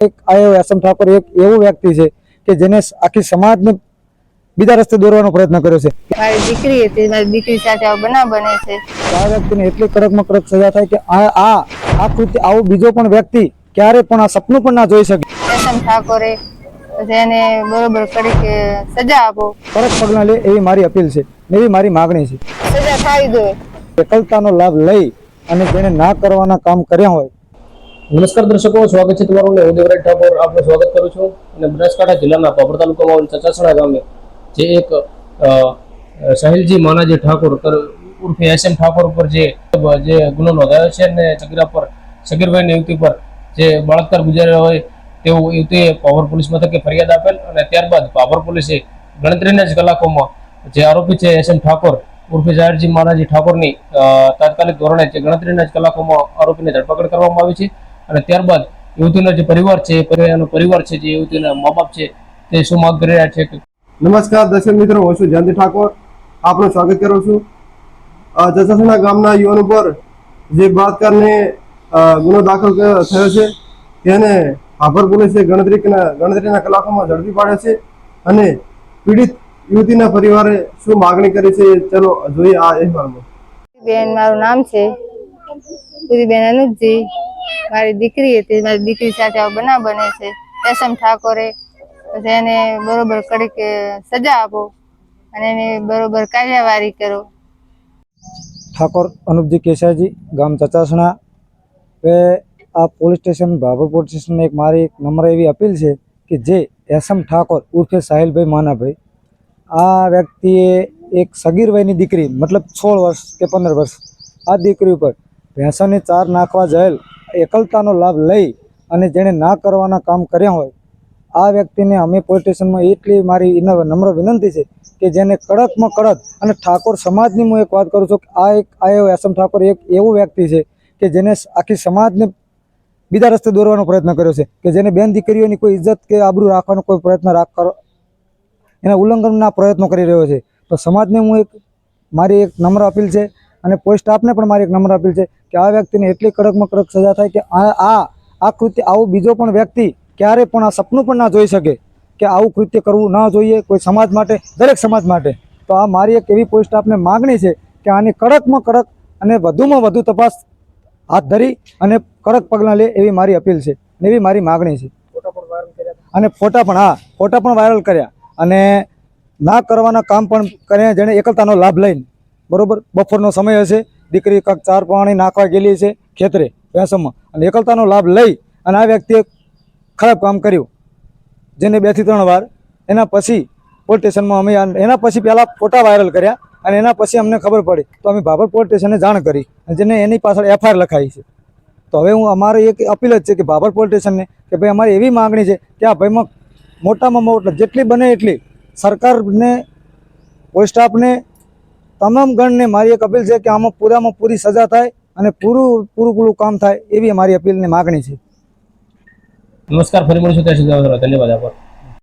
એક આયો એસએમ ઠાકોર એક એવો વ્યક્તિ છે કે જેને આખી સમાજને બીજા રસ્તે દોરવાનો પ્રયત્ન કર્યો છે. મારી દીકરી હતી મારી દીકરી સાથે આવો બનાવ બને છે. આ વ્યક્તિને એટલી કડકમાં કડક સજા થાય કે આ આ આ કૃત્ય આવો બીજો પણ વ્યક્તિ ક્યારે પણ આ સપનું પણ ના જોઈ શકે. એસમ ઠાકોરે એને બરોબર કરી કે સજા આપો. કડક પગલાં લે એવી મારી અપીલ છે એવી મારી માગણી છે. સજા થાય દો એકલતાનો લાભ લઈ અને જેને ના કરવાના કામ કર્યા હોય નમસ્કાર દર્શકો, સ્વાગત છે તમારું હું દેવરાજ ઠાકોર. આપનું સ્વાગત કરું છું અને બનાસકાંઠા જિલ્લાના પાપર તાલુકામાં આવેલ ચચાસણા ગામે જે એક સાહિલજી માનાજી ઠાકોર ઉર્ફે એસ એમ ઠાકોર ઉપર જે જે ગુનો નોંધાયો છે અને સગીરા પર સગીરભાઈની યુવતી પર જે બળાત્કાર ગુજાર્યો હોય તેવું યુવતીએ પાવર પોલીસ મથકે ફરિયાદ આપેલ અને ત્યારબાદ પાવર પોલીસે ગણતરીના જ કલાકોમાં જે આરોપી છે એસ એમ ઠાકોર ઉર્ફે જાહેરજી માનાજી ઠાકોરની તાત્કાલિક ધોરણે જે ગણતરીના જ કલાકોમાં આરોપીને ધરપકડ કરવામાં આવી છે. અને ત્યારબાદ યુવતીનો જે પરિવાર છે પરિવારનો પરિવાર છે જે યુવતીના મા બાપ છે તે શું માંગ કરી રહ્યા છે? નમસ્કાર દર્શક મિત્રો હું છું જયંતિ ઠાકોર. આપનું સ્વાગત કરું છું. અ, જસાસણા ગામના યુવાન ઉપર જે બળાત્કારને ગુનો દાખલ થયો છે તેને ભાભર પોલીસે ગણતરી ગણતરીના કલાકોમાં ઝડપી પાડ્યા છે અને પીડિત યુવતીના પરિવારે શું માગણી કરી છે ચલો જોઈએ આ અહેવાલમાં. બેન મારું નામ છે. બેન અનુપજી મારી દીકરી હતી, મારી દીકરી સાથે બનાવ બને છે. એસએમ ઠાકોરે પછી એને બરોબર કડક સજા આપો અને એની બરોબર કાર્યવાહી કરો. ઠાકોર અનુપજી કેસાજી ગામ ચચાસણા. એ આ પોલીસ સ્ટેશન, ભાભર પોલીસ સ્ટેશનને એક મારી એક નમ્ર એવી અપીલ છે કે જે એસમ ઠાકોર ઉર્ફે સાહિલભાઈ માનાભાઈ, આ વ્યક્તિએ એક સગીર વયની દીકરી, મતલબ સોળ વર્ષ કે પંદર વર્ષ, આ દીકરી ઉપર ભેંસાની ચાર નાખવા જયેલ એકલતાનો લાભ લઈ અને જેણે ના કરવાના કામ કર્યા હોય, આ વ્યક્તિને અમે પોલીસ સ્ટેશનમાં એટલી મારી નમ્ર વિનંતી છે કે જેને કડકમાં કડક અને ઠાકોર સમાજની હું એક વાત કરું છું કે આ એક આયો એસમ ઠાકોર એક એવો વ્યક્તિ છે કે જેને આખી સમાજને બીજા રસ્તે દોરવાનો પ્રયત્ન કર્યો છે, કે જેને બેન દીકરીઓની કોઈ ઇજ્જત કે આબરૂ રાખવાનો કોઈ પ્રયત્ન રાખ એના ઉલ્લંઘનના પ્રયત્નો કરી રહ્યો છે. તો સમાજને હું એક, મારી એક નમ્ર અપીલ છે અને પોલીસ સ્ટાફને પણ મારી એક નંબર અપીલ છે કે આ વ્યક્તિને એટલી કડકમાં કડક સજા થાય કે આ આ કૃત્ય આવું બીજો પણ વ્યક્તિ ક્યારે પણ આ સપનું પણ ના જોઈ શકે કે આવું કૃત્ય કરવું ના જોઈએ કોઈ સમાજ માટે દરેક સમાજ માટે. તો આ મારી એક એવી પોલીસ સ્ટાફને માગણી છે કે આની કડકમાં કડક અને વધુમાં વધુ તપાસ હાથ ધરી અને કડક પગલાં લે એવી મારી અપીલ છે એવી મારી માગણી છે. અને ફોટા પણ હા ફોટા પણ વાયરલ કર્યા અને ના કરવાના કામ પણ કર્યા જેણે એકલતાનો લાભ લઈને બરોબર? બપોરનો સમય હશે, દીકરી કાંક ચાર પાણી નાખવા ગયેલી છે ખેતરે, ભેંસોમાં. અને એકલતાનો લાભ લઈ અને આ વ્યક્તિએ ખરાબ કામ કર્યું. જેને બેથી ત્રણ વાર. એના પછી પોલીસ સ્ટેશનમાં અમે એના પછી પહેલાં ફોટા વાયરલ કર્યા અને એના પછી અમને ખબર પડી. તો અમે ભાભર પોલીસ સ્ટેશને જાણ કરી અને જેને એની પાછળ એફઆઈઆર લખાઈ છે. તો હવે હું અમારે એક અપીલ જ છે કે ભાભર પોલીસ સ્ટેશનને કે ભાઈ અમારી એવી માગણી છે કે આ ભાઈમાં મોટામાં મોટા, જેટલી બને એટલી સરકારને, પોલીસ સ્ટાફને તમામ ગણને મારી એક અપીલ છે કે આમાં પૂરામાં પૂરી સજા થાય અને પૂરું પૂરું પૂરું કામ થાય એવી અમારી અપીલની માગણી છે. નમસ્કાર, ફરી મળીશું ત્યાં સુધી. ધન્યવાદ, આભાર.